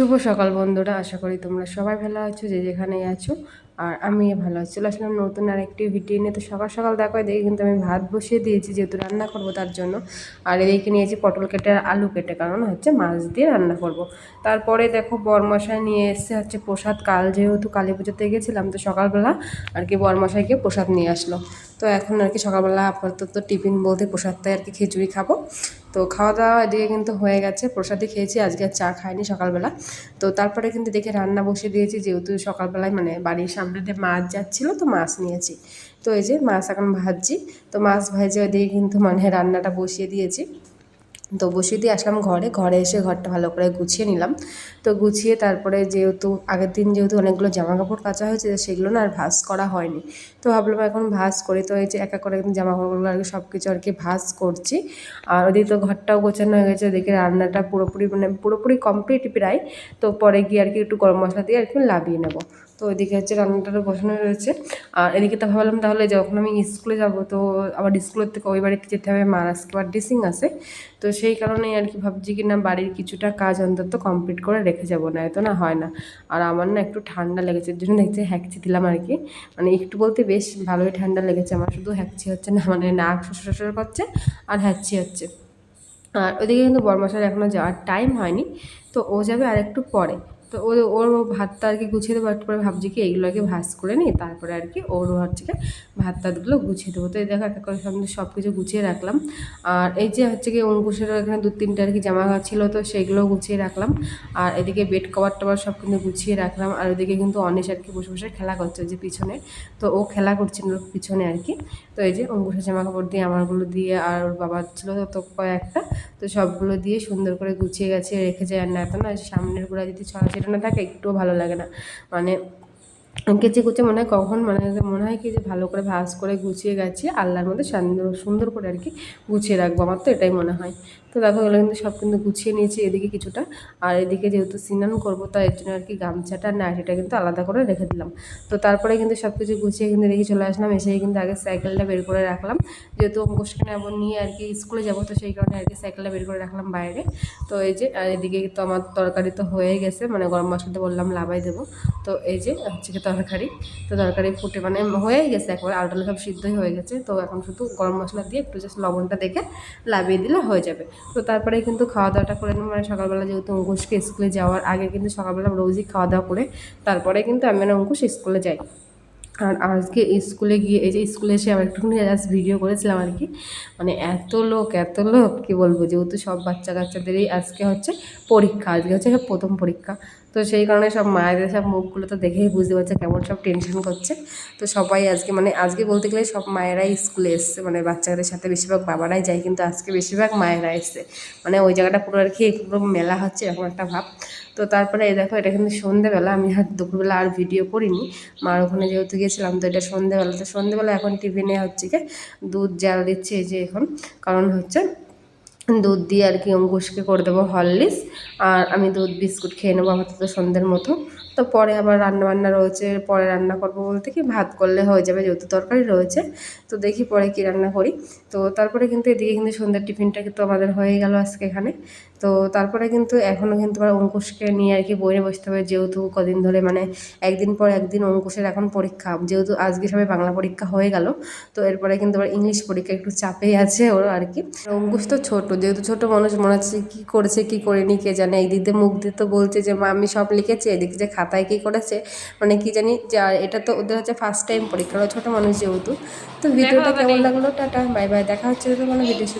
শুভ সকাল বন্ধুরা, আশা করি তোমরা সবাই ভালো আছো, যে যেখানেই আছো, আর আমি ভালো আছি। চলে আসলাম নতুন আর একটি ভিডিও নিয়ে। তো সকাল সকাল দেখো, এদিকে কিন্তু আমি ভাত বসিয়ে দিয়েছি, যেহেতু রান্না করব তার জন্য। আর এদিকে নিয়েছি পটল কেটে আর আলু কেটে, কারণ হচ্ছে মাছ দিয়ে রান্না করব। তারপরে দেখো বরমশাই নিয়ে এসছে হচ্ছে প্রসাদ। কাল যেহেতু কালী পুজোতে গেছিলাম, তো সকালবেলা আর কি বরমশাইকে প্রসাদ নিয়ে আসলো। তো এখন আর কি সকালবেলা আপাতত টিফিন বলতে প্রসাদটাই আর কি খিচুড়ি খাব। তো খাওয়া দাওয়া এদিকে কিন্তু হয়ে গেছে। প্রসাদই খেয়েছি, আজকে চা খাইনি সকালবেলা। তো তারপরে কিন্তু দেখে রান্না বসে দিয়েছি, যেহেতু সকালবেলায় মানে বাড়ির সামনে দিয়ে মাছ যাচ্ছিল, তো মাছ নিয়েছি। তো এই যে মাছ এখন ভাজছি, তো মাছ ভেজে ওদিকে কিন্তু মানে রান্নাটা বসিয়ে দিয়েছি। তো বসিয়ে দিয়ে আসলাম ঘরে ঘরে এসে ঘরটা ভালো করে গুছিয়ে নিলাম। তো গুছিয়ে তারপরে যেহেতু, আগের দিন যেহেতু অনেকগুলো জামা কাপড় কাচা হয়েছে সেগুলো না আর ভাস করা হয়নি। তো ভাবলাম এখন ভাস করি, তো এই যে একা করে জামা কাপড়গুলো আর কি সব কিছু আর কি ভাস করছি। আর ওদিকে তো ঘরটাও গোছানো হয়ে গেছে ওদিকে রান্নাটা পুরোপুরি মানে পুরোপুরি কমপ্লিট প্রায়। তো পরে গিয়ে আর কি একটু গরম মশলা দিয়ে আর কি লাভিয়ে নেব। তো ওইদিকে হচ্ছে রান্নাটা বসানো রয়েছে। আর এদিকে তো ভাবলাম তাহলে যখন আমি স্কুলে যাব, তো আবার স্কুলের থেকে ওই বাড়িতে যেতে হবে, মার আজকে আবার ড্রেসিং আছে। তো সেই কারণেই আর কি ভাবছি কি না বাড়ির কিছুটা কাজ অন্তত কমপ্লিট করে রেখে যাব, না এত না হয় না। আর আমার না একটু ঠান্ডা লেগেছে জন্য দেখছি হ্যাকচি দিলাম আর কি। মানে একটু বলতে বেশ ভালোই ঠান্ডা লেগেছে আমার, শুধু হ্যাকচি হচ্ছে না মানে নাক শ্বশুর করছে আর হ্যাকচি হচ্ছে। আর ওদিকে কিন্তু বরমাসার এখনও যাওয়ার টাইম হয়নি, তো ও যাবে আর একটু পরে। তো ও ওর ভাতটা আর কি গুছিয়ে দেবো, একটু পরে ভাবছি কি এইগুলোকে ভাজ করে নিই, তারপরে আর কি ওর হচ্ছে ভাত টাতগুলো গুছিয়ে দেবো। তো এই দেখো একটা করে সামনে সব কিছু গুছিয়ে রাখলাম। আর এই যে হচ্ছে কি অঙ্কুশেরও এখানে দু তিনটে আর কি জামা ছিল, তো সেগুলোও গুছিয়ে রাখলাম। আর এদিকে বেড কভার টভার সব কিন্তু গুছিয়ে রাখলাম। আর ওদিকে কিন্তু অনেশ আর কি বসে বসে খেলা করছে যে পিছনে। তো ও খেলা করছিল পিছনে আর কি। তো এই যে অঙ্কুশের জামা কাপড় দিয়ে আমারগুলো দিয়ে আর ওর বাবার ছিল তো কয়েকটা। তো সবগুলো দিয়ে সুন্দর করে গুছিয়ে গেছে, রেখে যায় আর না। এত না সামনেরগুলা যদি ছড়া ছড়াছিটা না থাকে একটুও ভালো লাগে না। মানে কেচে কুচে মনে হয় কখন মানে মনে হয় কি যে ভালো করে ভাজ করে গুছিয়ে গেছি আল্লাহর মধ্যে সুন্দর সুন্দর করে আর কি গুছিয়ে রাখব, আমার তো এটাই মনে হয়। তো দেখো এগুলো কিন্তু সব কিন্তু গুছিয়ে নিয়েছি এদিকে কিছুটা, আর এদিকে যেহেতু স্নান করব তাই এর জন্য আর কি গামছাটা না সেটা কিন্তু আলাদা করে রেখে দিলাম। তো তারপরে কিন্তু সব কিছু গুছিয়ে কিন্তু রেখে চলে আসলাম এসে কিন্তু আগে সাইকেলটা বের করে রাখলাম। যেহেতু অঙ্কুশকে নেব নিয়ে আর কি স্কুলে যাব, তো সেই কারণে আর কি সাইকেলটা বের করে রাখলাম বাইরে। তো এই যে এদিকে তো আমার তরকারি তো হয়ে গেছে মানে গরম মশলাতে বললাম লাভাই দেবো। তো এই যে হচ্ছে কি তরকারি তো তরকারি ফুটে মানে হয়েই গেছে একবার। আলটা সব সিদ্ধই হয়ে গেছে, তো এখন শুধু গরম মশলা দিয়ে একটু জাস্ট লবণটা দেখে লাভিয়ে দিলে হয়ে যাবে। তো তারপরে কিন্তু খাওয়া দাওয়াটা করে নিই মানে সকালবেলা যেহেতু অঙ্কুশকে স্কুলে যাওয়ার আগে কিন্তু সকালবেলা রোজই খাওয়া দাওয়া করে তারপরে কিন্তু আমি মানে অঙ্কুশ স্কুলে যাই। আর আজকে স্কুলে গিয়ে, এই যে স্কুলে এসে আবার একটুখানি জাস্ট ভিডিও করেছিলাম আর কি। মানে এত লোক এত লোক, কী বলব? যেহেতু সব বাচ্চা কাচ্চাদেরই আজকে হচ্ছে পরীক্ষা, আজকে হচ্ছে প্রথম পরীক্ষা। তো সেই কারণে সব মায়েদের সব মুখগুলো তো দেখেই বুঝতে পারছে কেমন সব টেনশন করছে। তো সবাই আজকে মানে আজকে বলতে গেলে সব মায়েরাই স্কুলে এসছে। মানে বাচ্চাদের সাথে বেশিরভাগ বাবারাই যায়, কিন্তু আজকে বেশিরভাগ মায়েরা এসছে। মানে ওই জায়গাটা পুরো আর কি, পুরো মেলা হচ্ছে এরকম একটা ভাব। তো তারপরে এই দেখো, এটা কিন্তু সন্ধেবেলা, আমি আর দুপুরবেলা আর ভিডিও করিনি। মার ওখানে যেহেতু গিয়েছিলাম তো এটা সন্ধেবেলা। তো সন্ধেবেলা এখন টিফিনে হচ্ছে কি, দুধ জাল দিচ্ছে এই যে এখন। কারণ হচ্ছে দুধ দিয়ে আর কি অঙ্কুশকে করে দেবো হরলিক্স, আর আমি দুধ, বিস্কুট খেয়ে নেব আপাতত সন্ধ্যের মতো। তো পরে আবার রান্না বান্না রয়েছে, পরে রান্না করব বলতে কি, ভাত করলে হয়ে যাবে, যেহেতু তরকারি রয়েছে। তো দেখি পরে কি রান্না করি। তো তারপরে কিন্তু এদিকে কিন্তু সন্ধ্যার টিফিনটা কিন্তু আমাদের হয়ে গেল আজকে এখানে। তো তারপরে কিন্তু এখনও কিন্তু আবার অঙ্কুশকে নিয়ে আর কি বইয়ে বসতে হবে যেহেতু কদিন ধরে মানে একদিন পর একদিন অঙ্কুশের এখন পরীক্ষা যেহেতু আজকে সবাই বাংলা পরীক্ষা হয়ে গেল তো এরপরে কিন্তু আবার ইংলিশ পরীক্ষা একটু চাপেই আছে ওর আর কি। অঙ্কুশ তো ছোট যেহেতু ছোট মানুষ মনে হচ্ছে কী করেছে কী করেনি কে জানে এই দিদি মুখ দিয়ে তো বলছে যে মা আমি সব লিখেছি এদিকে যে খাতায় কী করেছে? মানে কি জানি যে এটা তো ওদের হচ্ছে ফার্স্ট টাইম পরীক্ষা ছোটো মানুষ যেহেতু তো ভিডিওটা কেমন লাগল টাটা বাই বাই দেখা হচ্ছে কোনো ভিডিওর সাথে।